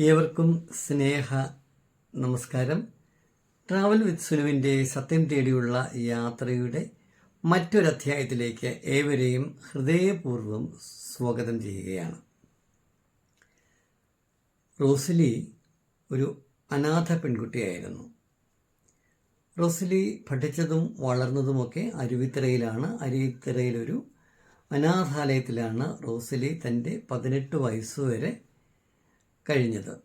ഏവർക്കും സ്നേഹ നമസ്കാരം. Travel with സുനുവിന്റെ സത്യം തേടിയുള്ള യാത്രയുടെ മറ്റൊരധ്യായത്തിലേക്ക് ഏവരെയും ഹൃദയപൂർവം സ്വാഗതം ചെയ്യുകയാണ്. റോസിലി ഒരു അനാഥ പെൺകുട്ടിയായിരുന്നു. റോസിലി പഠിച്ചതും വളർന്നതുമൊക്കെ അരുവിത്തറയിലാണ് അരുവിത്തറയിലൊരു അനാഥാലയത്തിലാണ് റോസിലി തന്റെ പതിനെട്ട് വയസ്സുവരെ കഴിഞ്ഞത്.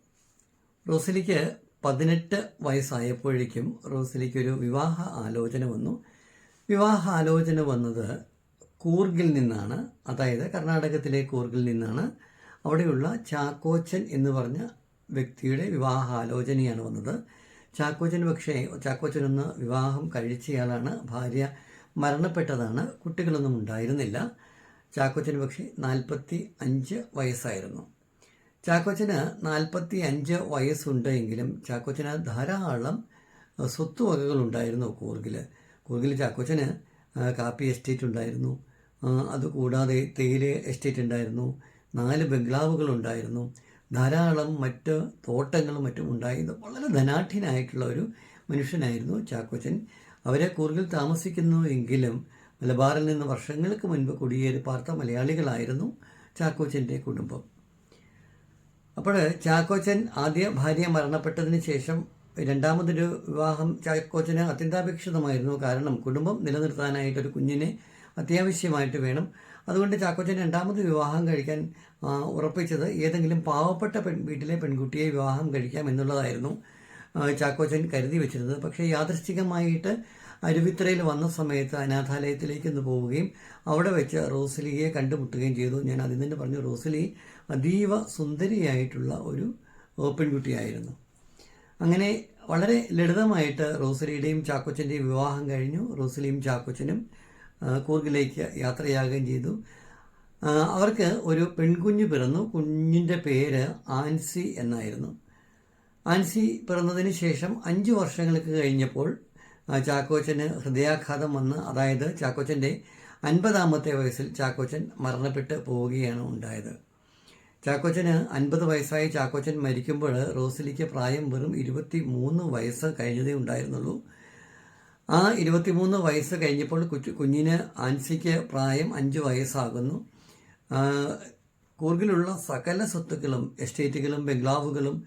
റോസിലിക്ക് പതിനെട്ട് വയസ്സായപ്പോഴേക്കും റോസലിക്ക് ഒരു വിവാഹ ആലോചന വന്നു. വിവാഹ ആലോചന വന്നത് കൂർഗിൽ നിന്നാണ്. അതായത് കർണാടകത്തിലെ കൂർഗിൽ നിന്നാണ്. അവിടെയുള്ള ചാക്കോച്ചൻ എന്ന് പറഞ്ഞ വ്യക്തിയുടെ വിവാഹ ആലോചനയാണ് വന്നത്. ചാക്കോച്ചൻ പക്ഷേ ചാക്കോച്ചൻ ഒന്ന് വിവാഹം കഴിച്ചയാളാണ്. ഭാര്യ മരണപ്പെട്ടതാണ്. കുട്ടികളൊന്നും ഉണ്ടായിരുന്നില്ല. ചാക്കോച്ചൻ പക്ഷേ നാൽപ്പത്തി അഞ്ച് വയസ്സായിരുന്നു. ചാക്കോച്ചന് നാൽപ്പത്തി അഞ്ച് വയസ്സുണ്ടെങ്കിലും ചാക്കോച്ചന് ധാരാളം സ്വത്തുവകകൾ ഉണ്ടായിരുന്നു കൂർഗിൽ കൂർഗിൽ ചാക്കോച്ചന് കാപ്പി എസ്റ്റേറ്റ് ഉണ്ടായിരുന്നു. അതുകൂടാതെ തേയില എസ്റ്റേറ്റ് ഉണ്ടായിരുന്നു. നാല് ബംഗ്ലാവുകൾ ഉണ്ടായിരുന്നു ധാരാളം മറ്റ് തോട്ടങ്ങളും മറ്റും ഉണ്ടായിരുന്നു വളരെ ധനാഠ്യനായിട്ടുള്ള ഒരു മനുഷ്യനായിരുന്നു ചാക്കോച്ചൻ. അവരെ കൂർഗിൽ താമസിക്കുന്നു എങ്കിലും മലബാറിൽ നിന്ന് വർഷങ്ങൾക്ക് മുൻപ് കുടിയേറി പാർത്ത മലയാളികളായിരുന്നു ചാക്കോച്ചന്റെ കുടുംബം. അപ്പോൾ ചാക്കോച്ചൻ ആദ്യ ഭാര്യ മരണപ്പെട്ടതിന് ശേഷം രണ്ടാമതൊരു വിവാഹം ചാക്കോച്ചന് അത്യന്താപേക്ഷിതമായിരുന്നു. കാരണം കുടുംബം നിലനിർത്താനായിട്ട് ഒരു കുഞ്ഞിനെ അത്യാവശ്യമായിട്ട് വേണം. അതുകൊണ്ട് ചാക്കോച്ചൻ രണ്ടാമത് വിവാഹം കഴിക്കാൻ ഉറപ്പിച്ചത് ഏതെങ്കിലും പാവപ്പെട്ട പെൺ വീട്ടിലെ പെൺകുട്ടിയെ വിവാഹം കഴിക്കാം എന്നുള്ളതായിരുന്നു ചാക്കോച്ചൻ കരുതി വെച്ചിരുന്നത്. പക്ഷേ യാദൃശ്ചികമായിട്ട് അരുവിത്രയിൽ വന്ന സമയത്ത് അനാഥാലയത്തിലേക്ക് ഒന്ന് പോവുകയും അവിടെ വെച്ച് റോസലിയെ കണ്ടുമുട്ടുകയും ചെയ്തു. ഞാൻ അതിൽ തന്നെ പറഞ്ഞു റോസലി അതീവ സുന്ദരിയായിട്ടുള്ള ഒരു പെൺകുട്ടിയായിരുന്നു. അങ്ങനെ വളരെ ലളിതമായിട്ട് റോസലിയുടെയും ചാക്കോച്ചന്റെയും വിവാഹം കഴിഞ്ഞു. റോസലിയും ചാക്കോച്ചനും കൂർഗിലേക്ക് യാത്രയാകുകയും ചെയ്തു. അവർക്ക് ഒരു പെൺകുഞ്ഞ് പിറന്നു. കുഞ്ഞിന്റെ പേര് ആൻസി എന്നായിരുന്നു. ആൻസി പിറന്നതിന് ശേഷം അഞ്ച് വർഷങ്ങൾക്ക് കഴിഞ്ഞപ്പോൾ ചാക്കോച്ചന് ഹൃദയാഘാതം വന്ന് അതായത് ചാക്കോച്ചന്റെ അൻപതാമത്തെ വയസ്സിൽ ചാക്കോച്ചൻ മരണപ്പെട്ട് പോവുകയാണ് ഉണ്ടായത്. ചാക്കോച്ചന് അൻപത് വയസ്സായി ചാക്കോച്ചൻ മരിക്കുമ്പോൾ റോസിലിക്ക് പ്രായം വെറും ഇരുപത്തി മൂന്ന് വയസ്സ് കഴിഞ്ഞതേ ഉണ്ടായിരുന്നുള്ളൂ. ആ ഇരുപത്തിമൂന്ന് വയസ്സ് കഴിഞ്ഞപ്പോൾ കുച്ചു കുഞ്ഞിന് ആൻസിക്ക് പ്രായം അഞ്ച് വയസ്സാകുന്നു. കൂർഗിലുള്ള സകല സ്വത്തുക്കളും എസ്റ്റേറ്റുകളും ബംഗ്ലാവുകളും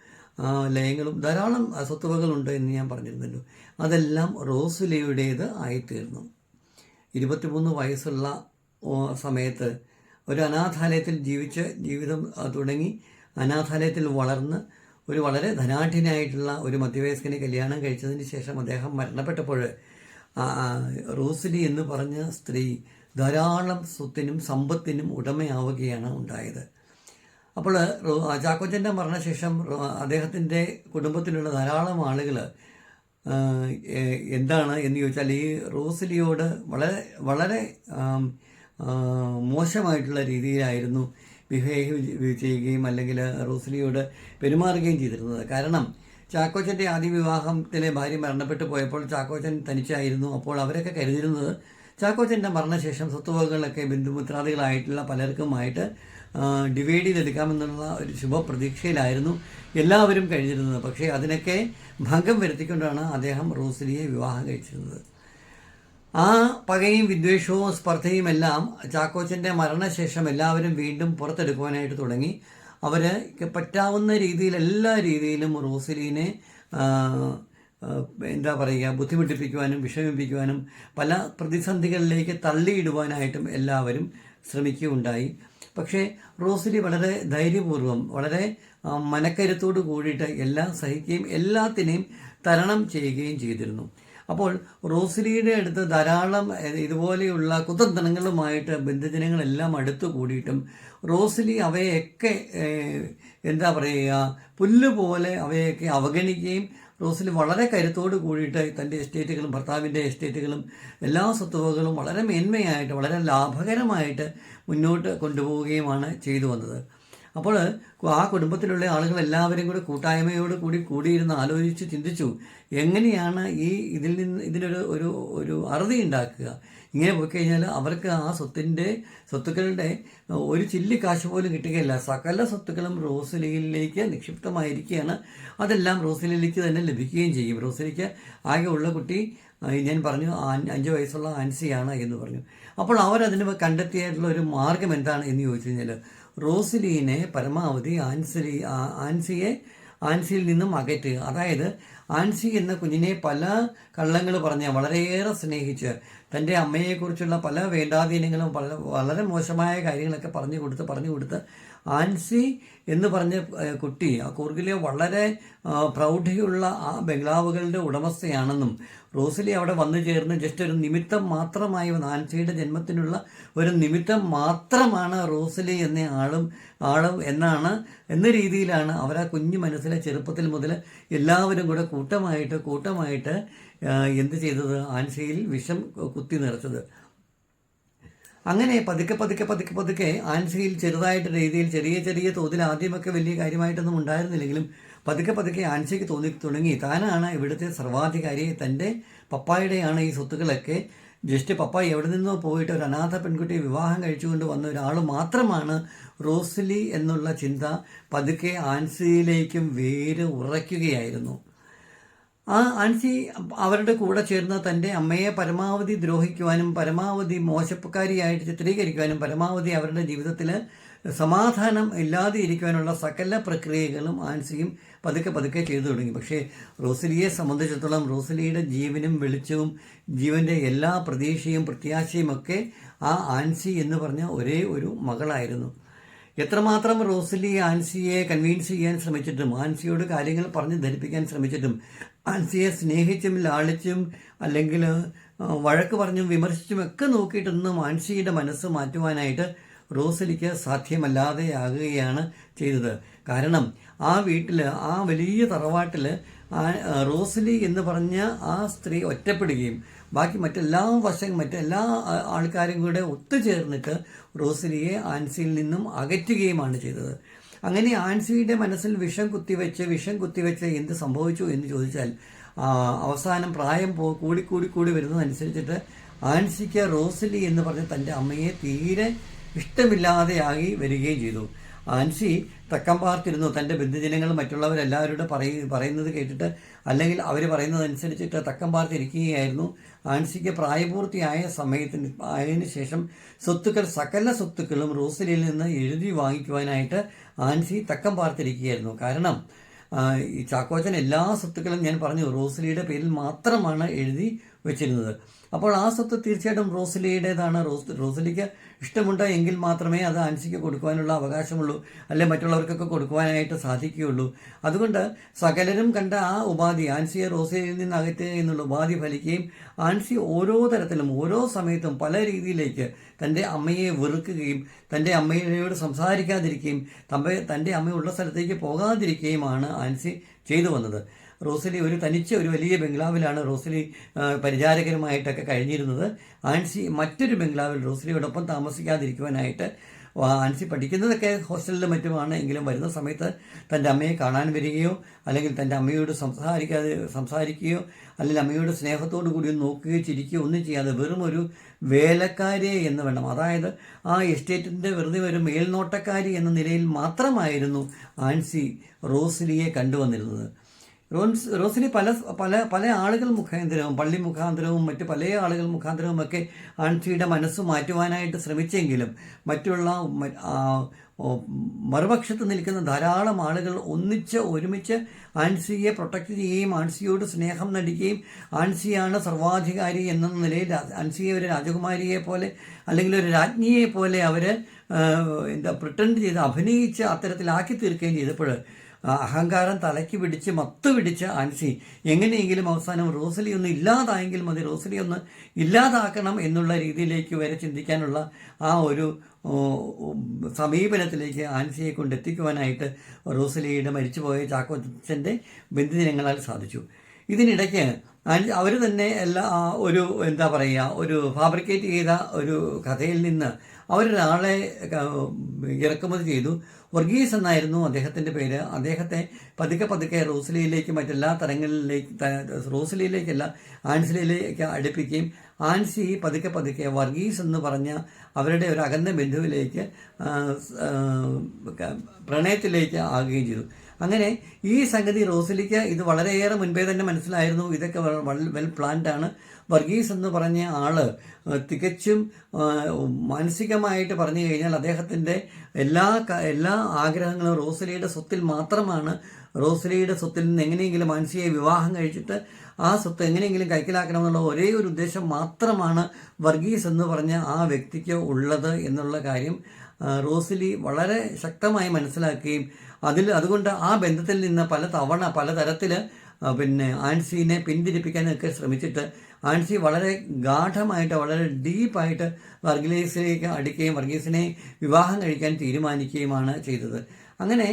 ലയങ്ങളും ധാരാളം സ്വത്തുവകളുണ്ട് എന്ന് ഞാൻ പറഞ്ഞിരുന്നല്ലോ. അതെല്ലാം റോസുലയുടേത് ആയിത്തീർന്നു. ഇരുപത്തിമൂന്ന് വയസ്സുള്ള സമയത്ത് ഒരു അനാഥാലയത്തിൽ ജീവിച്ച് ജീവിതം തുടങ്ങി അനാഥാലയത്തിൽ വളർന്ന് ഒരു വളരെ ധനാഠ്യനായിട്ടുള്ള ഒരു മധ്യവയസ്കനെ കല്യാണം കഴിച്ചതിന് ശേഷം അദ്ദേഹം മരണപ്പെട്ടപ്പോൾ റോസിലി എന്ന് പറഞ്ഞ സ്ത്രീ ധാരാളം സ്വത്തിനും സമ്പത്തിനും ഉടമയാവുകയാണ് ഉണ്ടായത്. അപ്പോൾ ചാക്കോച്ചന്റെ മരണശേഷം അദ്ദേഹത്തിന്റെ കുടുംബത്തിലുള്ള ധാരാളം ആളുകൾ എന്താണ് എന്ന് ചോദിച്ചാൽ ഈ റോസിലിയോട് വളരെ വളരെ മോശമായിട്ടുള്ള രീതിയിലായിരുന്നു ബിഹേവ് ചെയ്യുകയും അല്ലെങ്കിൽ റോസിലിയോട് പെരുമാറുകയും ചെയ്തിരുന്നത്. കാരണം ചാക്കോച്ചന്റെ ആദ്യ വിവാഹത്തിലെ ഭാര്യ മരണപ്പെട്ടു പോയപ്പോൾ ചാക്കോച്ചൻ തനിച്ചായിരുന്നു. അപ്പോൾ അവരൊക്കെ കരുതിയിരുന്നത് ചാക്കോച്ചന്റെ മരണശേഷം സ്വത്തുവകകളൊക്കെ ബന്ധുമിത്രാദികളായിട്ടുള്ള പലർക്കുമായിട്ട് ഡിവൈഡ് ചെയ്തെടുക്കാമെന്നുള്ള ഒരു ശുഭപ്രതീക്ഷയിലായിരുന്നു എല്ലാവരും കഴിഞ്ഞിരുന്നത്. പക്ഷേ അതിനൊക്കെ ഭംഗം വരുത്തിക്കൊണ്ടാണ് അദ്ദേഹം റോസിലിയെ വിവാഹം കഴിച്ചിരുന്നത്. ആ പകയും വിദ്വേഷവും സ്പർദ്ധയും എല്ലാം ചാക്കോച്ചന്റെ മരണശേഷം എല്ലാവരും വീണ്ടും പുറത്തെടുക്കുവാനായിട്ട് തുടങ്ങി. അവർ പറ്റാവുന്ന രീതിയിൽ എല്ലാ രീതിയിലും റോസിലീനെ എന്താ പറയുക ബുദ്ധിമുട്ടിപ്പിക്കുവാനും വിഷമിപ്പിക്കുവാനും പല പ്രതിസന്ധികളിലേക്ക് തള്ളിയിടുവാനായിട്ടും എല്ലാവരും ശ്രമിക്കുകയുണ്ടായി. പക്ഷേ റോസിലി വളരെ ധൈര്യപൂർവം വളരെ മനക്കരുത്തോട് കൂടിയിട്ട് എല്ലാം സഹിക്കുകയും എല്ലാത്തിനെയും തരണം ചെയ്യുകയും ചെയ്തിരുന്നു. അപ്പോൾ റോസിലിയുടെ അടുത്ത് ധാരാളം ഇതുപോലെയുള്ള കുതന്ത്രങ്ങളുമായിട്ട് ബന്ധുജനങ്ങളെല്ലാം അടുത്തു കൂടിയിട്ടും റോസിലി അവയൊക്കെ എന്താ പറയുക പുല്ലുപോലെ അവയൊക്കെ അവഗണിക്കുകയും റോസിൽ വളരെ കരുത്തോട് കൂടിയിട്ട് തന്റെ എസ്റ്റേറ്റുകളും ഭർത്താവിന്റെ എസ്റ്റേറ്റുകളും എല്ലാ സ്വത്തുവകളും വളരെ മേന്മയായിട്ട് വളരെ ലാഭകരമായിട്ട് മുന്നോട്ട് കൊണ്ടുപോവുകയുമാണ് ചെയ്തു വന്നത്. അപ്പോൾ ആ കുടുംബത്തിലുള്ള ആളുകൾ എല്ലാവരും കൂടി കൂട്ടായ്മയോട് കൂടി കൂടിയിരുന്ന് ആലോചിച്ച് ചിന്തിച്ചു എങ്ങനെയാണ് ഈ ഇതിൽ നിന്ന് ഇതിനൊരു ഒരു ഒരു അറുതി ഉണ്ടാക്കുക? ഇങ്ങനെ പോയി കഴിഞ്ഞാൽ അവർക്ക് ആ സ്വത്തിന്റെ സ്വത്തുക്കളുടെ ഒരു ചില്ലി കാശ് പോലും കിട്ടുകയില്ല. സകല സ്വത്തുക്കളും റോസലിയിലേക്ക് നിക്ഷിപ്തമായിരിക്കുകയാണ്. അതെല്ലാം റോസലിയിലേക്ക് തന്നെ ലഭിക്കുകയും ചെയ്യും. റോസലിക്ക് ആകെ ഉള്ള കുട്ടി ഞാൻ പറഞ്ഞു അഞ്ച് വയസ്സുള്ള ആൻസിയാണ് എന്ന് പറഞ്ഞു. അപ്പോൾ അവരതിന് കണ്ടെത്തിയായിട്ടുള്ള ഒരു മാർഗം എന്താണ് എന്ന് ചോദിച്ചു കഴിഞ്ഞാൽ റോസലീനെ പരമാവധി ആൻസലി ആൻസിയെ ആൻസിയിൽ നിന്നും അകറ്റുക. അതായത് ആൻസി എന്ന കുഞ്ഞിനെ പല കള്ളങ്ങൾ പറഞ്ഞ് വളരെയേറെ സ്നേഹിച്ച് തന്റെ അമ്മയെക്കുറിച്ചുള്ള പല വേണ്ടാധീനങ്ങളും വളരെ വളരെ മോശമായ കാര്യങ്ങളൊക്കെ പറഞ്ഞു കൊടുത്ത് പറഞ്ഞു കൊടുത്ത് ആൻസി എന്ന് പറഞ്ഞ കുട്ടി ആ കൂർഗിലെ വളരെ പ്രൗഢിയുള്ള ആ ബംഗ്ലാവുകളുടെ ഉടമസ്ഥയാണെന്നും റോസലി അവിടെ വന്നു ചേർന്ന് ജസ്റ്റ് ഒരു നിമിത്തം മാത്രമായി ആൻസിയുടെ ജന്മത്തിനുള്ള ഒരു നിമിത്തം മാത്രമാണ് റോസലി എന്ന ആളും ആളും എന്നാണ് എന്ന രീതിയിലാണ് അവർ ആ കുഞ്ഞു മനസ്സിലെ ചെറുപ്പത്തിൽ മുതൽ എല്ലാവരും കൂടെ കൂട്ടമായിട്ട് കൂട്ടമായിട്ട് എന്ത് ചെയ്തത്? ആൻസിയിൽ വിഷം കുത്തി നിറച്ചത്. അങ്ങനെ പതുക്കെ പതുക്കെ പതുക്കെ പതുക്കെ ആൻസിയിൽ ചെറുതായിട്ട് രീതിയിൽ ചെറിയ ചെറിയ തോതിൽ ആദ്യമൊക്കെ വലിയ കാര്യമായിട്ടൊന്നും ഉണ്ടായിരുന്നില്ലെങ്കിലും പതുക്കെ പതുക്കെ ആൻസിക്ക് തോന്നി തുടങ്ങി. താനാണ് ഇവിടുത്തെ സർവാധികാരി. തന്റെ പപ്പായുടെയാണ് ഈ സ്വത്തുക്കളൊക്കെ. ജസ്റ്റ് പപ്പ എവിടെ നിന്നോ പോയിട്ട് ഒരു അനാഥ പെൺകുട്ടിയെ വിവാഹം കഴിച്ചുകൊണ്ട് വന്ന ഒരാൾ മാത്രമാണ് റോസ്ലി എന്നുള്ള ചിന്ത പതുക്കെ ആൻസിയിലേക്കും വേര് ഉറയ്ക്കുകയായിരുന്നു. ആ ആൻസി അവരുടെ കൂടെ ചേർന്ന തന്റെ അമ്മയെ പരമാവധി ദ്രോഹിക്കുവാനും പരമാവധി മോശപ്പക്കാരിയായിട്ട് ചിത്രീകരിക്കുവാനും പരമാവധി അവരുടെ ജീവിതത്തിൽ സമാധാനം ഇല്ലാതെ ഇരിക്കുവാനുള്ള സകല പ്രക്രിയകളും ആൻസിയും പതുക്കെ പതുക്കെ ചെയ്തു തുടങ്ങി. പക്ഷേ റോസലിയെ സംബന്ധിച്ചിടത്തോളം റോസലിയുടെ ജീവനും വെളിച്ചവും ജീവന്റെ എല്ലാ പ്രതീക്ഷയും പ്രത്യാശയും ഒക്കെ ആ ആൻസി എന്ന് പറഞ്ഞ ഒരേ ഒരു മകളായിരുന്നു. എത്രമാത്രം റോസലി ആൻസിയെ കൺവീൻസ് ചെയ്യാൻ ശ്രമിച്ചിട്ടും ആൻസിയോട് കാര്യങ്ങൾ പറഞ്ഞ് ധരിപ്പിക്കാൻ ശ്രമിച്ചിട്ടും ആൻസിയെ സ്നേഹിച്ചും ലാളിച്ചും അല്ലെങ്കിൽ വഴക്ക് പറഞ്ഞും വിമർശിച്ചും ഒക്കെ നോക്കിയിട്ടൊന്നും ആൻസിയുടെ മനസ്സ് മാറ്റുവാനായിട്ട് റോസലിക്ക് സാധ്യമല്ലാതെ സാധ്യമല്ലാതെയാകുകയാണ് ചെയ്തത്. കാരണം ആ വീട്ടിൽ ആ വലിയ തറവാട്ടിൽ റോസലി എന്ന് പറഞ്ഞ ആ സ്ത്രീ ഒറ്റപ്പെടുകയും ബാക്കി മറ്റെല്ലാ വശം മറ്റെല്ലാ ആൾക്കാരും കൂടെ ഒത്തുചേർന്നിട്ട് റോസലിയെ ആൻസിയിൽ നിന്നും അകറ്റുകയുമാണ് ചെയ്തത്. അങ്ങനെ ആൻസിയുടെ മനസ്സിൽ വിഷം കുത്തിവെച്ച് വിഷം കുത്തിവെച്ച് എന്ത് സംഭവിച്ചു എന്ന് ചോദിച്ചാൽ അവസാനം പ്രായം പോ കൂടി കൂടി കൂടി വരുന്നതനുസരിച്ചിട്ട് ആൻസിക്ക് റോസലി എന്ന് പറഞ്ഞ തന്റെ അമ്മയെ തീരെ ഇഷ്ടമില്ലാതെയായി വരികയും ചെയ്തു. ആൻസി തക്കം പാർത്തിരുന്നു. തന്റെ ബന്ധുജനങ്ങൾ മറ്റുള്ളവരെല്ലാവരോട് പറയ പറയുന്നത് കേട്ടിട്ട് അല്ലെങ്കിൽ അവർ പറയുന്നതനുസരിച്ചിട്ട് തക്കം പാർത്തിരിക്കുകയായിരുന്നു. ആൻസിക്ക് പ്രായപൂർത്തിയായ സമയത്തിന് ആയതിനു ശേഷം സ്വത്തുക്കൾ സകല സ്വത്തുക്കളും റോസലിയിൽ നിന്ന് എഴുതി വാങ്ങിക്കുവാനായിട്ട് ആൻസി തക്കം പാർത്തിരിക്കുകയായിരുന്നു. കാരണം ഈ ചാക്കോച്ചൻ എല്ലാ സ്വത്തുക്കളും ഞാൻ പറഞ്ഞു റോസ്ലിയുടെ പേരിൽ മാത്രമാണ് എഴുതി വെച്ചിരുന്നത്. അപ്പോൾ ആ സ്വത്ത് തീർച്ചയായിട്ടും റോസലിയുടേതാണ്. റോസ് റോസലിക്ക് ഇഷ്ടമുണ്ട് എങ്കിൽ മാത്രമേ അത് ആൻസിക്ക് കൊടുക്കുവാനുള്ള അവകാശമുള്ളൂ. അല്ലെ മറ്റുള്ളവർക്കൊക്കെ കൊടുക്കുവാനായിട്ട് സാധിക്കുകയുള്ളൂ. അതുകൊണ്ട് സകലരും കണ്ട ആ ഉപാധി ആൻസിയെ റോസലിയിൽ നിന്ന് അകറ്റുക എന്നുള്ള ഉപാധി ഫലിക്കുകയും ആൻസി ഓരോ തരത്തിലും ഓരോ സമയത്തും പല രീതിയിലേക്ക് തന്റെ അമ്മയെ വെറുക്കുകയും തന്റെ അമ്മയോട് സംസാരിക്കാതിരിക്കുകയും തമ്പ തന്റെ അമ്മയുള്ള സ്ഥലത്തേക്ക് പോകാതിരിക്കുകയുമാണ് ആൻസി ചെയ്തു വന്നത്. റോസലി ഒരു തനിച്ച ഒരു വലിയ ബംഗ്ലാവിലാണ് റോസലി പരിചാരകരുമായിട്ടൊക്കെ കഴിഞ്ഞിരുന്നത്. ആൻസി മറ്റൊരു ബംഗ്ലാവിൽ റോസലിയോടൊപ്പം താമസിക്കാതിരിക്കുവാനായിട്ട് ആൻസി പഠിക്കുന്നതൊക്കെ ഹോസ്റ്റലിലും മറ്റുമാണ്. എങ്കിലും വരുന്ന സമയത്ത് തന്റെ അമ്മയെ കാണാൻ വരികയോ അല്ലെങ്കിൽ തന്റെ അമ്മയോട് സംസാരിക്കാതെ സംസാരിക്കുകയോ അല്ലെങ്കിൽ അമ്മയോട് സ്നേഹത്തോടു കൂടി നോക്കുകയോ ചിരിക്കുകയോ ഒന്നും ചെയ്യാതെ വെറും ഒരു വേലക്കാരി എന്ന് വേണം. അതായത് ആ എസ്റ്റേറ്റിന്റെ വെറുതെ ഒരു മേൽനോട്ടക്കാരി എന്ന നിലയിൽ മാത്രമായിരുന്നു ആൻസി റോസ്ലിയെ കണ്ടുവന്നിരുന്നത്. റോൻസ് റോസിലി പല പല പല ആളുകൾ മുഖാന്തരവും പള്ളി മുഖാന്തരവും മറ്റ് പല ആളുകൾ മുഖാന്തരവും ഒക്കെ ആൻസിയുടെ മനസ്സ് മാറ്റുവാനായിട്ട് ശ്രമിച്ചെങ്കിലും മറ്റുള്ള മറുപക്ഷത്ത് നിൽക്കുന്ന ധാരാളം ആളുകൾ ഒന്നിച്ച് ഒരുമിച്ച് ആൻസിയെ പ്രൊട്ടക്റ്റ് ചെയ്യുകയും ആൻസിയോട് സ്നേഹം നടിക്കുകയും ആൻസിയാണ് സർവാധികാരി എന്ന നിലയിൽ ആൻസിയെ ഒരു രാജകുമാരിയെ പോലെ അല്ലെങ്കിൽ ഒരു രാജ്ഞിയെ പോലെ അവർ എന്താ പ്രിട്ടൻഡ് ചെയ്ത് അഭിനയിച്ച് അത്തരത്തിലാക്കി തീർക്കുകയും ചെയ്തപ്പോൾ അഹങ്കാരം തലയ്ക്ക് പിടിച്ച് മത്ത് പിടിച്ച് ആൻസി. എങ്ങനെയെങ്കിലും അവസാനം റോസലി ഒന്ന് ഇല്ലാതായെങ്കിൽ മതി. റോസലി ഒന്ന് ഇല്ലാതാക്കണം എന്നുള്ള രീതിയിലേക്ക് വരെ ചിന്തിക്കാനുള്ള ആ ഒരു സമീപനത്തിലേക്ക് ആൻസിയെ കൊണ്ടെത്തിക്കുവാനായിട്ട് റോസലിയുടെ മരിച്ചുപോയ ചാക്കോച്ചന്റെ ബന്ധുജനങ്ങളാൽ സാധിച്ചു. ഇതിനിടയ്ക്ക് അവർ തന്നെ എല്ലാ ഒരു എന്താ പറയുക ഒരു ഫാബ്രിക്കേറ്റ് ചെയ്ത ഒരു കഥയിൽ നിന്ന് അവരൊരാളെ ഇറക്കുമതി ചെയ്തു. വർഗീസ് എന്നായിരുന്നു അദ്ദേഹത്തിന്റെ പേര്. അദ്ദേഹത്തെ പതുക്കെ പതുക്കെ റോസ്ലിയിലേക്ക് മറ്റെല്ലാ തരങ്ങളിലേക്ക് റോസ്ലിയിലേക്കല്ല ആൻസലിയിലേക്ക് അടുപ്പിക്കുകയും ആൻസി പതുക്കെ പതുക്കെ വർഗീസ് എന്ന് പറഞ്ഞ അവരുടെ ഒരു അകന്ന ബന്ധുവിലേക്ക് പ്രണയത്തിലേക്ക് ആകുകയും ചെയ്തു. അങ്ങനെ ഈ സംഗതി റോസലിക്ക് ഇത് വളരെയേറെ മുൻപേ തന്നെ മനസ്സിലായിരുന്നു. ഇതൊക്കെ വെൽ പ്ലാൻഡ് ആണ്. വർഗീസ് എന്ന് പറഞ്ഞ ആൾ തികച്ചും മാനസികമായിട്ട് പറഞ്ഞു കഴിഞ്ഞാൽ അദ്ദേഹത്തിന്റെ എല്ലാ എല്ലാ ആഗ്രഹങ്ങളും റോസലിയുടെ സ്വത്തിൽ മാത്രമാണ്. റോസലിയുടെ സ്വത്തിൽ നിന്ന് എങ്ങനെയെങ്കിലും മാനസികയെ വിവാഹം കഴിച്ചിട്ട് ആ സ്വത്ത് എങ്ങനെയെങ്കിലും കൈക്കലാക്കണമെന്നുള്ള ഒരേ ഒരു ഉദ്ദേശം മാത്രമാണ് വർഗീസ് എന്ന് പറഞ്ഞ ആ വ്യക്തിക്ക് ഉള്ളത് എന്നുള്ള കാര്യം റോസലി വളരെ ശക്തമായി മനസ്സിലാക്കുകയും അതിൽ അതുകൊണ്ട് ആ ബന്ധത്തിൽ നിന്ന് പല തവണ പലതരത്തിൽ പിന്നെ ആൻസിനെ പിന്തിരിപ്പിക്കാനൊക്കെ ശ്രമിച്ചിട്ട് ആൻസി വളരെ ഗാഠമായിട്ട് വളരെ ഡീപ്പായിട്ട് വർഗീസിലേക്ക് അടിക്കുകയും വർഗീസിനെ വിവാഹം കഴിക്കാൻ തീരുമാനിക്കുകയുമാണ് ചെയ്തത്. അങ്ങനെ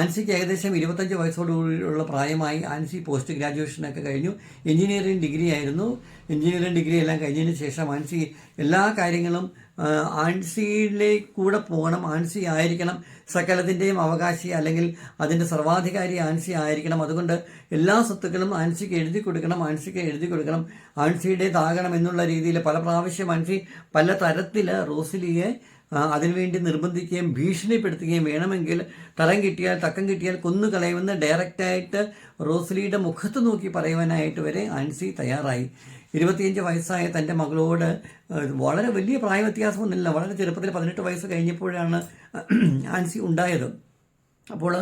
ആൻസിക്ക് ഏകദേശം ഇരുപത്തഞ്ച് വയസ്സോടുകൂടിയുള്ള പ്രായമായി ആൻസി പോസ്റ്റ് ഗ്രാജുവേഷനൊക്കെ കഴിഞ്ഞു. എഞ്ചിനീയറിംഗ് ഡിഗ്രി ആയിരുന്നു എഞ്ചിനീയറിംഗ് ഡിഗ്രി എല്ലാം കഴിഞ്ഞതിന് ശേഷം ആൻസി എല്ലാ കാര്യങ്ങളും ആ, ആൻസിയിലേക്ക് കൂടെ പോകണം. ആൻസി ആയിരിക്കണം സകലത്തിന്റെയും അവകാശി അല്ലെങ്കിൽ അതിന്റെ സർവാധികാരി ആൻസി ആയിരിക്കണം. അതുകൊണ്ട് എല്ലാ സ്വത്തുക്കളും ആൻസിക്ക് എഴുതി കൊടുക്കണം ആൻസിക്ക് എഴുതി കൊടുക്കണം. ആൻസിയുടേതാകണം എന്നുള്ള രീതിയിൽ പല പ്രാവശ്യം ആൻസി പല തരത്തിൽ റോസിലിയെ അതിനുവേണ്ടി നിർബന്ധിക്കുകയും ഭീഷണിപ്പെടുത്തുകയും വേണമെങ്കിൽ തരം കിട്ടിയാൽ തക്കം കിട്ടിയാൽ കൊന്നുകളയുമെന്ന് ഡയറക്റ്റായിട്ട് റോസ്ലിയുടെ മുഖത്ത് നോക്കി പറയുവാനായിട്ട് വരെ ആൻസി തയ്യാറായി. ഇരുപത്തിയഞ്ച് വയസ്സായ തന്റെ മകളോട് വളരെ വലിയ പ്രായ വ്യത്യാസമൊന്നുമില്ല വളരെ ചെറുപ്പത്തിൽ പതിനെട്ട് വയസ്സ് കഴിഞ്ഞപ്പോഴാണ് ആൻസി ഉണ്ടായത്. അപ്പോൾ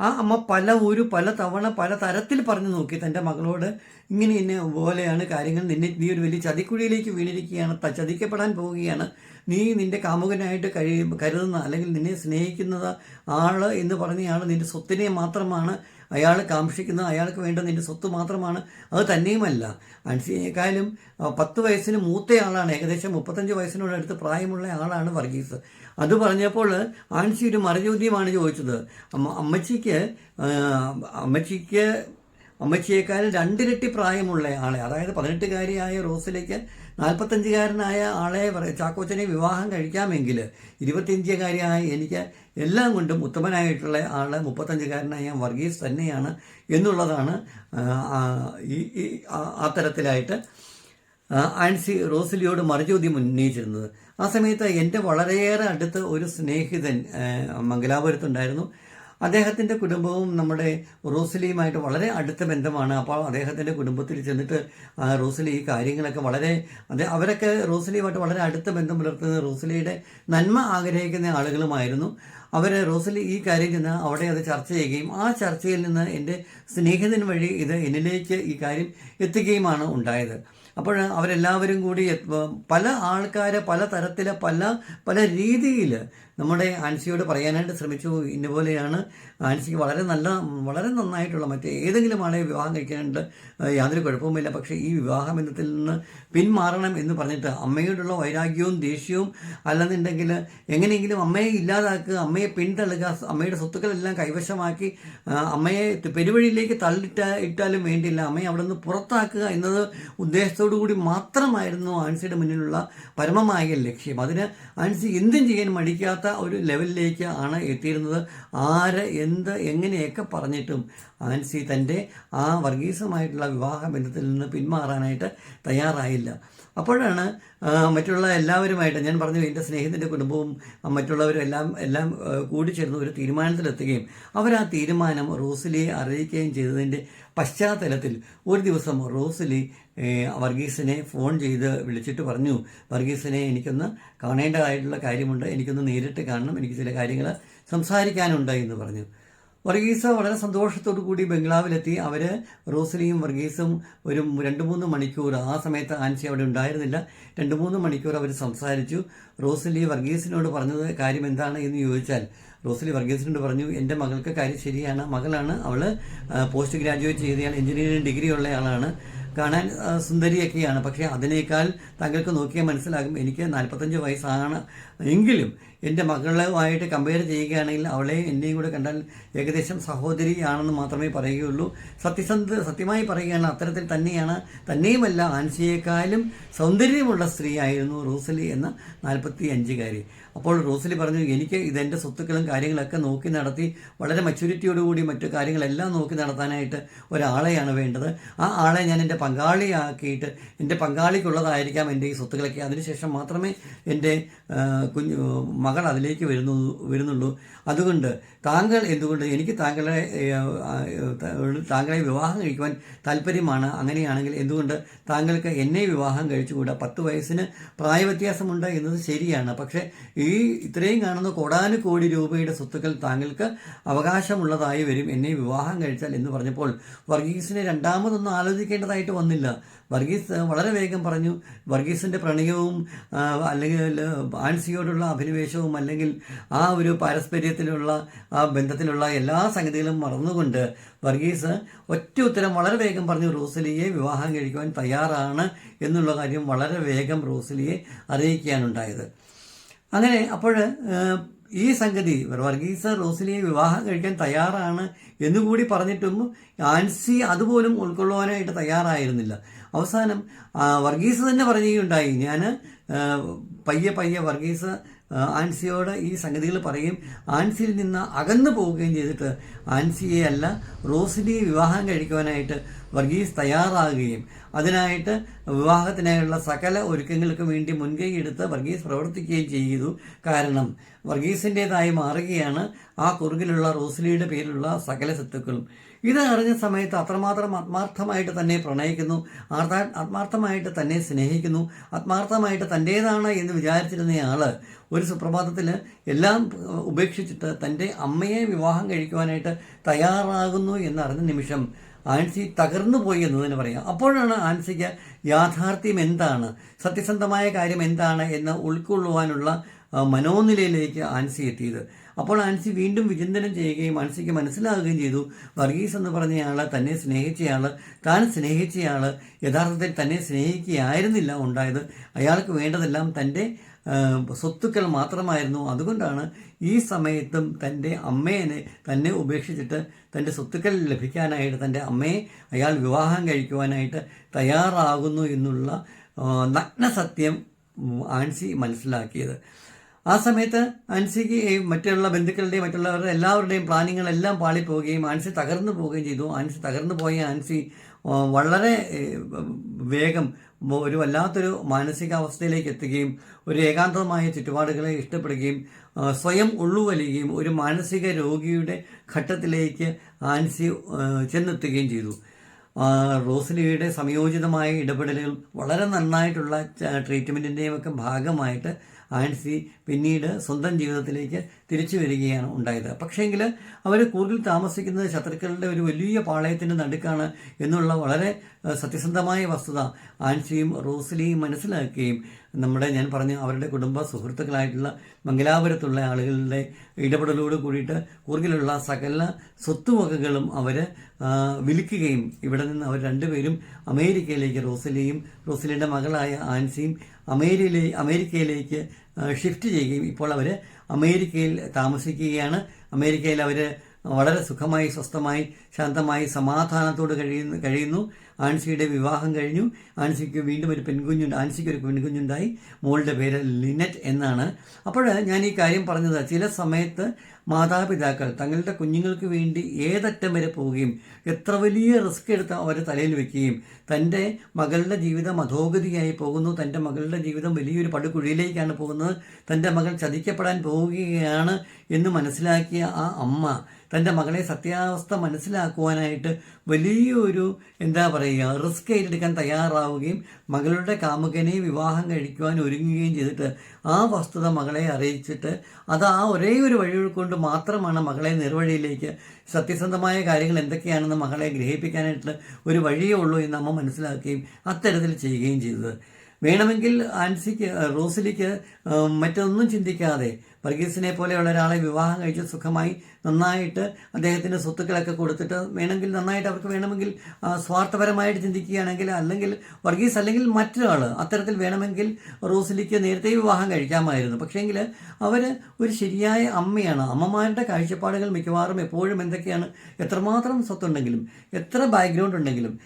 ആ അമ്മ പല ഒരു പല തവണ പല തരത്തിൽ പറഞ്ഞു നോക്കി തന്റെ മകളോട് ഇങ്ങനെ ഇന്നെ പോലെയാണ് കാര്യങ്ങൾ. നിന്നെ നീ ഒരു വലിയ ചതിക്കുഴിയിലേക്ക് വീണിരിക്കുകയാണ്. ചതിക്കപ്പെടാൻ പോവുകയാണ്. നീ നിന്റെ കാമുകനായിട്ട് കഴി കരുതുന്ന അല്ലെങ്കിൽ നിന്നെ സ്നേഹിക്കുന്ന ആൾ എന്ന് പറഞ്ഞയാൾ നിന്റെ സ്വത്തിനെ മാത്രമാണ് അയാൾ കാക്ഷിക്കുന്നത് അയാൾക്ക് വേണ്ട നിന്റെ സ്വത്ത് മാത്രമാണ്. അത് തന്നെയുമല്ല. അൻസിയേക്കാളും പത്ത് വയസ്സിന് മൂത്തയാളാണ്. ഏകദേശം മുപ്പത്തഞ്ച് വയസ്സിനോട് അടുത്ത് പ്രായമുള്ള ആളാണ് വർഗീസ്. അത് പറഞ്ഞപ്പോൾ ആൻസി ഒരു മറുചോദ്യമാണ് ചോദിച്ചത്. അമ്മ അമ്മച്ചിക്ക് അമ്മച്ചിക്ക് അമ്മച്ചിയേക്കാളും രണ്ടിരട്ടി പ്രായമുള്ള ആളെ അതായത് പതിനെട്ടുകാരിയായ റോസിലേക്ക് നാൽപ്പത്തഞ്ചുകാരനായ ആളെ ചാക്കോച്ചനെ വിവാഹം കഴിക്കാമെങ്കിൽ ഇരുപത്തിയഞ്ചുകാരിയായ എനിക്ക് എല്ലാം കൊണ്ടും ഉത്തമനായിട്ടുള്ള ആൾ മുപ്പത്തഞ്ചുകാരനായ വർഗീസ് തന്നെയാണ് എന്നുള്ളതാണ് ഈ ആ- തരത്തിലായിട്ട് ആൻസി റോസിലിയോട് മറുചോദ്യം ഉന്നയിച്ചിരുന്നത്. ആ സമയത്ത് എന്റെ വളരെയേറെ അടുത്ത് ഒരു സ്നേഹിതൻ മംഗലാപുരത്തുണ്ടായിരുന്നു. അദ്ദേഹത്തിന്റെ കുടുംബവും നമ്മുടെ റോസലിയുമായിട്ട് വളരെ അടുത്ത ബന്ധമാണ്. അപ്പോൾ അദ്ദേഹത്തിന്റെ കുടുംബത്തിൽ ചെന്നിട്ട് റോസലി ഈ കാര്യങ്ങളൊക്കെ വളരെ അവരൊക്കെ റോസലിയുമായിട്ട് വളരെ അടുത്ത ബന്ധം പുലർത്തുന്ന റോസലിയുടെ നന്മ ആഗ്രഹിക്കുന്ന ആളുകളുമായിരുന്നു. അവർ റോസലി ഈ കാര്യം ചെന്ന് അവിടെ അത് ചർച്ച ചെയ്യുകയും ആ ചർച്ചയിൽ നിന്ന് എന്റെ സ്നേഹിതൻ വഴി ഇത് എന്നിലേക്ക് ഈ കാര്യം എത്തുകയുമാണ് ഉണ്ടായത്. അപ്പോൾ അവരെല്ലാവരും കൂടി പല ആൾക്കാരെ പല തരത്തിലെ പല പല രീതിയിൽ നമ്മുടെ ആൻസിയോട് പറയാനായിട്ട് ശ്രമിച്ചു. ഇന്നുപോലെയാണ് ആൻസിക്ക് വളരെ നല്ല വളരെ നന്നായിട്ടുള്ള മറ്റേ ഏതെങ്കിലും ആളെ വിവാഹം കഴിക്കാനുണ്ട്. യാതൊരു കുഴപ്പവുമില്ല. പക്ഷേ ഈ വിവാഹ ബന്ധത്തിൽ നിന്ന് പിന്മാറണം എന്ന് പറഞ്ഞിട്ട് അമ്മയോടുള്ള വൈരാഗ്യവും ദേഷ്യവും അല്ലെന്നുണ്ടെങ്കിൽ എങ്ങനെയെങ്കിലും അമ്മയെ ഇല്ലാതാക്കുക അമ്മയെ പിന്തള്ളുക അമ്മയുടെ സ്വത്തുക്കളെല്ലാം കൈവശമാക്കി അമ്മയെ പെരുവഴിയിലേക്ക് തള്ളിട്ട ഇട്ടാലും വേണ്ടിയില്ല അമ്മയെ അവിടെ നിന്ന് പുറത്താക്കുക എന്നത് ഉദ്ദേശത്തോടു കൂടി മാത്രമായിരുന്നു ആൻസിയുടെ മുന്നിലുള്ള പരമമായ ലക്ഷ്യം. അതിന് ആൻസി എന്തും ചെയ്യാൻ മടിക്കാത്ത ഒരു ലെവലിലേക്ക് ആണ് എത്തിയിരുന്നത്. ആര് എന്ത് എങ്ങനെയൊക്കെ പറഞ്ഞിട്ടും ആൻസി തന്റെ ആ വർഗീസമായിട്ടുള്ള വിവാഹ ബന്ധത്തിൽ നിന്ന് പിന്മാറാനായിട്ട് തയ്യാറായില്ല. അപ്പോഴാണ് മറ്റുള്ള എല്ലാവരുമായിട്ട് ഞാൻ പറഞ്ഞു എന്റെ സ്നേഹത്തിന്റെ കുടുംബവും മറ്റുള്ളവരും എല്ലാം എല്ലാം കൂടി ചേർന്ന് ഒരു തീരുമാനത്തിലെത്തുകയും അവർ ആ തീരുമാനം റോസിലിയെ അറിയിക്കുകയും ചെയ്തതിന്റെ പശ്ചാത്തലത്തിൽ ഒരു ദിവസം റോസിലി വർഗീസിനെ ഫോൺ ചെയ്ത് വിളിച്ചിട്ട് പറഞ്ഞു വർഗീസിനെ എനിക്കൊന്ന് കാണേണ്ടതായിട്ടുള്ള കാര്യമുണ്ട് എനിക്കൊന്ന് നേരിട്ട് കാണണം എനിക്ക് ചില കാര്യങ്ങൾ സംസാരിക്കാനുണ്ട് എന്ന് പറഞ്ഞു. വർഗീസ് വളരെ സന്തോഷത്തോടു കൂടി ബംഗ്ലാവിലെത്തി. അവർ റോസലിയും വർഗീസും ഒരു രണ്ട് മൂന്ന് മണിക്കൂർ. ആ സമയത്ത് ആൻസി അവിടെ ഉണ്ടായിരുന്നില്ല. രണ്ട് മൂന്ന് മണിക്കൂർ അവർ സംസാരിച്ചു. റോസലി വർഗീസിനോട് പറഞ്ഞത് കാര്യം എന്താണ് എന്ന് ചോദിച്ചാൽ റോസലി വർഗീസിനോട് പറഞ്ഞു എന്റെ മകൾക്ക് കാര്യം ശരിയാണ്. മകളാണ്. അവൾ പോസ്റ്റ് ഗ്രാജുവേറ്റ് ചെയ്തയാൾ. എഞ്ചിനീയറിംഗ് ഡിഗ്രി ഉള്ള ആളാണ് കാണാൻ സുന്ദരിയൊക്കെയാണ്. പക്ഷേ അതിനേക്കാൾ താങ്കൾക്ക് നോക്കിയാൽ മനസ്സിലാകും എനിക്ക് നാൽപ്പത്തഞ്ച് വയസ്സാണ്. എങ്കിലും എന്റെ മകളുമായിട്ട് കമ്പയർ ചെയ്യുകയാണെങ്കിൽ അവളെ എന്നെയും കൂടെ കണ്ടാൽ ഏകദേശം സഹോദരിയാണെന്ന് മാത്രമേ പറയുകയുള്ളൂ. സത്യസന്ധ സത്യമായി പറയുകയാണ് അത്തരത്തിൽ തന്നെയാണ് തന്നെയുമല്ല ആൻസിയേക്കാളും സൗന്ദര്യമുള്ള സ്ത്രീയായിരുന്നു റോസലി എന്ന നാൽപ്പത്തി അഞ്ചുകാരി അപ്പോൾ റോസലി പറഞ്ഞു എനിക്ക് ഇതെന്റെ സ്വത്തുക്കളും കാര്യങ്ങളൊക്കെ നോക്കി നടത്തി വളരെ മെച്യൂരിറ്റിയോടുകൂടി മറ്റു കാര്യങ്ങളെല്ലാം നോക്കി നടത്താനായിട്ട് ഒരാളെയാണ് വേണ്ടത്. ആ ആളെ ഞാൻ എന്റെ പങ്കാളിയാക്കിയിട്ട് എന്റെ പങ്കാളിക്കുള്ളതായിരിക്കാം എന്റെ ഈ സ്വത്തുക്കളൊക്കെ. അതിനുശേഷം മാത്രമേ എന്റെ കുഞ്ഞു മകൾ അതിലേക്ക് വരുന്നു വരുന്നുള്ളൂ. അതുകൊണ്ട് താങ്കൾ എന്തുകൊണ്ട് എനിക്ക് താങ്കളെ താങ്കളെ വിവാഹം കഴിക്കുവാൻ താല്പര്യമാണ്. അങ്ങനെയാണെങ്കിൽ എന്തുകൊണ്ട് താങ്കൾക്ക് എന്നെ വിവാഹം കഴിച്ചുകൂടാ? പത്ത് വയസ്സിന് പ്രായവ്യത്യാസമുണ്ട് എന്നത് ശരിയാണ്. പക്ഷേ ഈ ഇത്രയും കാണുന്ന കോടാനുകോടി രൂപയുടെ സ്വത്തുക്കൾ താങ്കൾക്ക് അവകാശമുള്ളതായി വരും. എന്നെ വിവാഹം കഴിച്ചാൽ എന്ന് പറഞ്ഞപ്പോൾ വർഗീസിനെ രണ്ടാമതൊന്നും ആലോചിക്കേണ്ടതായിട്ട് വന്നില്ല. വർഗീസ് വളരെ വേഗം പറഞ്ഞു. വർഗീസിന്റെ പ്രണയവും അല്ലെങ്കിൽ ആൻസിയോടുള്ള അഭിനിവേശവും അല്ലെങ്കിൽ ആ ഒരു പാരസ്പര്യത്തിലുള്ള ആ ബന്ധത്തിലുള്ള എല്ലാ സംഗതികളും മറന്നുകൊണ്ട് വർഗീസ് ഒറ്റ ഉത്തരം വളരെ വേഗം പറഞ്ഞു റോസലിയെ വിവാഹം കഴിക്കുവാൻ തയ്യാറാണ് എന്നുള്ള കാര്യം വളരെ വേഗം റോസലിയെ അറിയിക്കാനുണ്ടായത് അങ്ങനെ അപ്പോൾ ഈ സംഗതി വർഗീസ് റോസിലിയെ വിവാഹം കഴിക്കാൻ തയ്യാറാണ് എന്നുകൂടി പറഞ്ഞിട്ടും ആൻസി അതുപോലും ഉൾക്കൊള്ളുവാനായിട്ട് തയ്യാറായിരുന്നില്ല. അവസാനം വർഗീസ് തന്നെ പറയുകയുണ്ടായി. ഞാൻ പയ്യെ പയ്യെ വർഗീസ് ആൻസിയോട് ഈ സംഗതികൾ പറയും. ആൻസിയിൽ നിന്ന് അകന്നു പോവുകയും ചെയ്തിട്ട് ആൻസിയെ അല്ല റോസിനെ വിവാഹം കഴിക്കുവാനായിട്ട് വർഗീസ് തയ്യാറാകുകയും അതിനായിട്ട് വിവാഹത്തിനായുള്ള സകല ഒരുക്കങ്ങൾക്കും വേണ്ടി മുൻകൈ എടുത്ത് വർഗീസ് പ്രവർത്തിക്കുകയും ചെയ്തു. കാരണം വർഗീസിന്റെതായി മാറുകയാണ് ആ കുറുകിലുള്ള റോസിലിയുടെ പേരിലുള്ള സകല സ്വത്തുക്കളും. ഇത് അറിഞ്ഞ സമയത്ത് അത്രമാത്രം ആത്മാർത്ഥമായിട്ട് തന്നെ പ്രണയിക്കുന്നു. ആത്മാർത്ഥമായിട്ട് തന്നെ സ്നേഹിക്കുന്നു. ആത്മാർത്ഥമായിട്ട് തന്റേതാണ് എന്ന് വിചാരിച്ചിരുന്നയാൾ ഒരു സുപ്രഭാതത്തിൽ എല്ലാം ഉപേക്ഷിച്ചിട്ട് തന്റെ അമ്മയെ വിവാഹം കഴിക്കുവാനായിട്ട് തയ്യാറാകുന്നു എന്നറിഞ്ഞ നിമിഷം ആൻസി തകർന്നു പോയി എന്ന് തന്നെ പറയാം. അപ്പോഴാണ് ആൻസിക്ക് യാഥാർത്ഥ്യം എന്താണ്? സത്യസന്ധമായ കാര്യം എന്താണ് എന്ന് ഉൾക്കൊള്ളുവാനുള്ള മനോനിലയിലേക്ക് ആൻസി എത്തിയത്. അപ്പോൾ ആൻസി വീണ്ടും വിചിന്തനം ചെയ്യുകയും ആൻസിക്ക് മനസ്സിലാകുകയും ചെയ്തു. വർഗീസ് എന്ന് പറഞ്ഞയാൾ തന്നെ സ്നേഹിച്ചയാൾ താൻ സ്നേഹിച്ചയാൾ യഥാർത്ഥത്തിൽ തന്നെ സ്നേഹിക്കുകയായിരുന്നില്ല ഉണ്ടായത്. അയാൾക്ക് വേണ്ടതെല്ലാം തന്റെ സ്വത്തുക്കൾ മാത്രമായിരുന്നു. അതുകൊണ്ടാണ് ഈ സമയത്തും തന്റെ അമ്മേനെ തന്നെ ഉപേക്ഷിച്ചിട്ട് തന്റെ സ്വത്തുക്കൾ ലഭിക്കാനായിട്ട് തന്റെ അമ്മയെ അയാൾ വിവാഹം കഴിക്കുവാനായിട്ട് തയ്യാറാകുന്നു എന്നുള്ള ആ, നഗ്ന സത്യം ആൻസി മനസ്സിലാക്കിയത്. ആ സമയത്ത് ആൻസിക്ക് മറ്റുള്ള ബന്ധുക്കളുടെയും മറ്റുള്ളവരുടെ എല്ലാവരുടെയും പ്ലാനിങ്ങളെല്ലാം പാളിപ്പോവുകയും ആൻസി തകർന്നു പോവുകയും ചെയ്തു. ആൻസി തകർന്നു പോയ ആൻസി വളരെ വേഗം ഒരു വല്ലാത്തൊരു മാനസികാവസ്ഥയിലേക്ക് എത്തുകയും ഒരു ഏകാന്തമായ ചുറ്റുപാടുകളെ ഇഷ്ടപ്പെടുകയും സ്വയം ഉള്ളുവലിയുകയും ഒരു മാനസിക രോഗിയുടെ ഘട്ടത്തിലേക്ക് ആൻസി ചെന്നെത്തുകയും ചെയ്തു. റോസ്ലിയുടെ സംയോജിതമായ ഇടപെടലുകൾ വളരെ നന്നായിട്ടുള്ള ട്രീറ്റ്മെന്റിന്റെയും ഒക്കെ ഭാഗമായിട്ട് ആൻസി പിന്നീട് സ്വന്തം ജീവിതത്തിലേക്ക് തിരിച്ചു വരികയാണ് ഉണ്ടായത്. പക്ഷേങ്കിൽ അവർ കൂടുതൽ താമസിക്കുന്നത് ശത്രുക്കളുടെ ഒരു വലിയ പാളയത്തിന്റെ നടുക്കാണ് എന്നുള്ള വളരെ സത്യസന്ധമായ വസ്തുത ആൻസിയും റോസിലിയും മനസ്സിലാക്കുകയും നമ്മുടെ ഞാൻ പറഞ്ഞ അവരുടെ കുടുംബ സുഹൃത്തുക്കളായിട്ടുള്ള മംഗലാപുരത്തുള്ള ആളുകളുടെ ഇടപെടലോട് കൂടിയിട്ട് കൂർഗിലുള്ള സകല സ്വത്തുവകകളും അവർ വിൽക്കുകയും ഇവിടെ നിന്ന് അവർ രണ്ടുപേരും അമേരിക്കയിലേക്ക് റോസലിയും റോസിലിയുടെ മകളായ ആൻസിയും അമേരിയയിലെ അമേരിക്കയിലേക്ക് ഷിഫ്റ്റ് ചെയ്യുകയും ഇപ്പോൾ അവർ അമേരിക്കയിൽ താമസിക്കുകയാണ്. അമേരിക്കയിൽ അവർ വളരെ സുഖമായി സ്വസ്ഥമായി ശാന്തമായി സമാധാനത്തോട് കഴിയുന്നു കഴിയുന്നു. ആൻസിയുടെ വിവാഹം കഴിഞ്ഞു. ആൻസിക്ക് വീണ്ടും ഒരു പെൺകുഞ്ഞുണ്ട്. ആൻസിക്ക് ഒരു പെൺകുഞ്ഞുണ്ടായി. മോളുടെ പേര് ലിനറ്റ് എന്നാണ്. അപ്പോൾ ഞാൻ ഈ കാര്യം പറഞ്ഞത് ചില സമയത്ത് മാതാപിതാക്കൾ തങ്ങളുടെ കുഞ്ഞുങ്ങൾക്ക് വേണ്ടി ഏതറ്റം വരെ പോവുകയും എത്ര വലിയ റിസ്ക് എടുത്ത് അവരെ തലയിൽ വെക്കുകയും തന്റെ മകളുടെ ജീവിതം അധോഗതിയായി പോകുന്നു. തന്റെ മകളുടെ ജീവിതം വലിയൊരു പടുകുഴിയിലേക്കാണ് പോകുന്നത്. തന്റെ മകൾ ചതിക്കപ്പെടാൻ പോവുകയാണ് എന്ന് മനസ്സിലാക്കിയ ആ അമ്മ തന്റെ മകളെ സത്യാവസ്ഥ മനസ്സിലാക്കുവാനായിട്ട് വലിയൊരു എന്താ പറയുക റിസ്ക് ഏറ്റെടുക്കാൻ തയ്യാറാവുകയും മകളുടെ കാമുകനെ വിവാഹം കഴിക്കുവാൻ ഒരുങ്ങുകയും ചെയ്തിട്ട് ആ വസ്തുത മകളെ അറിയിച്ചിട്ട് അത് ആ ഒരേ ഒരു വഴി കൊണ്ട് മാത്രമാണ് മകളെ നിർവഴിയിലേക്ക് സത്യസന്ധമായ കാര്യങ്ങൾ എന്തൊക്കെയാണെന്ന് മകളെ ഗ്രഹിപ്പിക്കാനായിട്ട് ഒരു വഴിയേ ഉള്ളൂ എന്ന് അമ്മ മനസ്സിലാക്കുകയും അത്തരത്തിൽ ചെയ്യുകയും ചെയ്തത്. വേണമെങ്കിൽ ആൻസിക്ക് റോസിലിക്ക് മറ്റൊന്നും ചിന്തിക്കാതെ വർഗീസിനെ പോലെയുള്ള ഒരാളെ വിവാഹം കഴിച്ച് സുഖമായി നന്നായിട്ട് അദ്ദേഹത്തിന്റെ സ്വത്തുക്കളൊക്കെ കൊടുത്തിട്ട് വേണമെങ്കിൽ നന്നായിട്ട് അവർക്ക് വേണമെങ്കിൽ സ്വാർത്ഥപരമായിട്ട് ചിന്തിക്കുകയാണെങ്കിൽ അല്ലെങ്കിൽ വർഗീസ് അല്ലെങ്കിൽ മറ്റൊരാൾ അത്തരത്തിൽ വേണമെങ്കിൽ റോസിലിക്ക് നേരത്തെ വിവാഹം കഴിക്കാമായിരുന്നു. പക്ഷേങ്കിൽ അവർ ഒരു ശരിയായ അമ്മയാണ്. അമ്മമാരുടെ കാഴ്ചപ്പാടുകൾ മിക്കവാറും എപ്പോഴും എന്തൊക്കെയാണ്? എത്രമാത്രം സ്വത്തുണ്ടെങ്കിലും എത്ര ബാക്ക്ഗ്രൗണ്ട് ഉണ്ടെങ്കിലും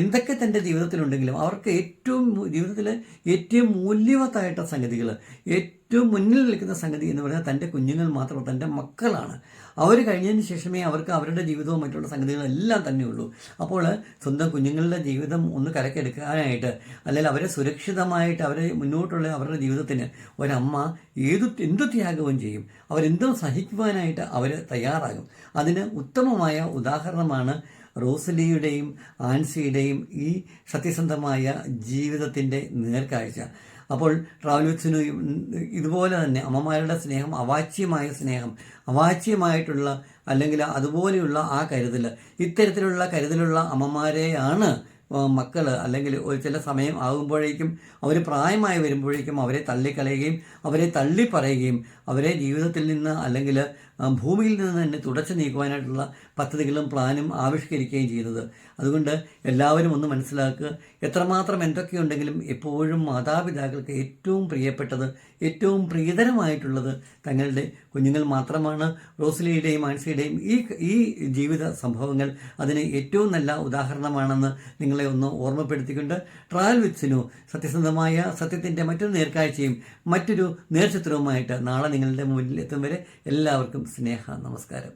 എന്തൊക്കെ തന്റെ ജീവിതത്തിലുണ്ടെങ്കിലും അവർക്ക് ഏറ്റവും ജീവിതത്തിൽ ഏറ്റവും മൂല്യവത്തായിട്ട സംഗതികൾ ഏറ്റവും മുന്നിൽ നിൽക്കുന്ന സംഗതി എന്ന് പറയുന്നത് തന്റെ കുഞ്ഞുങ്ങൾ മാത്രം തന്റെ മക്കളാണ്. അവർ കഴിഞ്ഞതിന് ശേഷമേ അവർക്ക് അവരുടെ ജീവിതവും മറ്റുള്ള സംഗതികളെല്ലാം തന്നെയുള്ളൂ. അപ്പോൾ സ്വന്തം കുഞ്ഞുങ്ങളുടെ ജീവിതം ഒന്ന് കരക്കെടുക്കാനായിട്ട് അല്ലെങ്കിൽ അവരെ സുരക്ഷിതമായിട്ട് അവരെ മുന്നോട്ടുള്ള അവരുടെ ജീവിതത്തിന് ഒരമ്മ ഏത് എന്ത് ത്യാഗവും ചെയ്യും. അവരെന്തും സഹിക്കുവാനായിട്ട് അവർ തയ്യാറാകും. അതിന് ഉത്തമമായ ഉദാഹരണമാണ് റോസലിയുടെയും ആൻസിയുടെയും ഈ സത്യസന്ധമായ ജീവിതത്തിന്റെ നേർക്കാഴ്ച. അപ്പോൾ ട്രാവൽ ഇതുപോലെ തന്നെ അമ്മമാരുടെ സ്നേഹം അവാച്യമായ സ്നേഹം അവാച്യമായിട്ടുള്ള അല്ലെങ്കിൽ അതുപോലെയുള്ള ആ കരുതൽ ഇത്തരത്തിലുള്ള കരുതലുള്ള അമ്മമാരെയാണ് മക്കൾ അല്ലെങ്കിൽ ഒരു ചില സമയം ആകുമ്പോഴേക്കും അവർ പ്രായമായി വരുമ്പോഴേക്കും അവരെ തള്ളിക്കളയുകയും അവരെ തള്ളി പറയുകയും അവരെ ജീവിതത്തിൽ നിന്ന് അല്ലെങ്കിൽ ഭൂമിയിൽ നിന്ന് തന്നെ തുടച്ചു നീക്കുവാനായിട്ടുള്ള പദ്ധതികളും പ്ലാനും ആവിഷ്കരിക്കുകയും ചെയ്യുന്നത് അതുകൊണ്ട് എല്ലാവരും ഒന്ന് മനസ്സിലാക്കുക എത്രമാത്രം എന്തൊക്കെയുണ്ടെങ്കിലും എപ്പോഴും മാതാപിതാക്കൾക്ക് ഏറ്റവും പ്രിയപ്പെട്ടത് ഏറ്റവും പ്രിയതരമായിട്ടുള്ളത് തങ്ങളുടെ കുഞ്ഞുങ്ങൾ മാത്രമാണ്. റോസ്ലിയുടെയും മാൻസിയുടെയും ഈ ഈ ജീവിത സംഭവങ്ങൾ അതിന് ഏറ്റവും നല്ല ഉദാഹരണമാണെന്ന് നിങ്ങളെ ഒന്ന് ഓർമ്മപ്പെടുത്തിക്കൊണ്ട് ട്രയൽ വിത്സിനു സത്യസന്ധമായ സത്യത്തിന്റെ മറ്റൊരു നേർക്കാഴ്ചയും മറ്റൊരു നേർചിത്രവുമായിട്ട് നാളെ നിങ്ങളുടെ മുന്നിൽ എത്തും വരെ എല്ലാവർക്കും സ്നേഹ നമസ്കാരം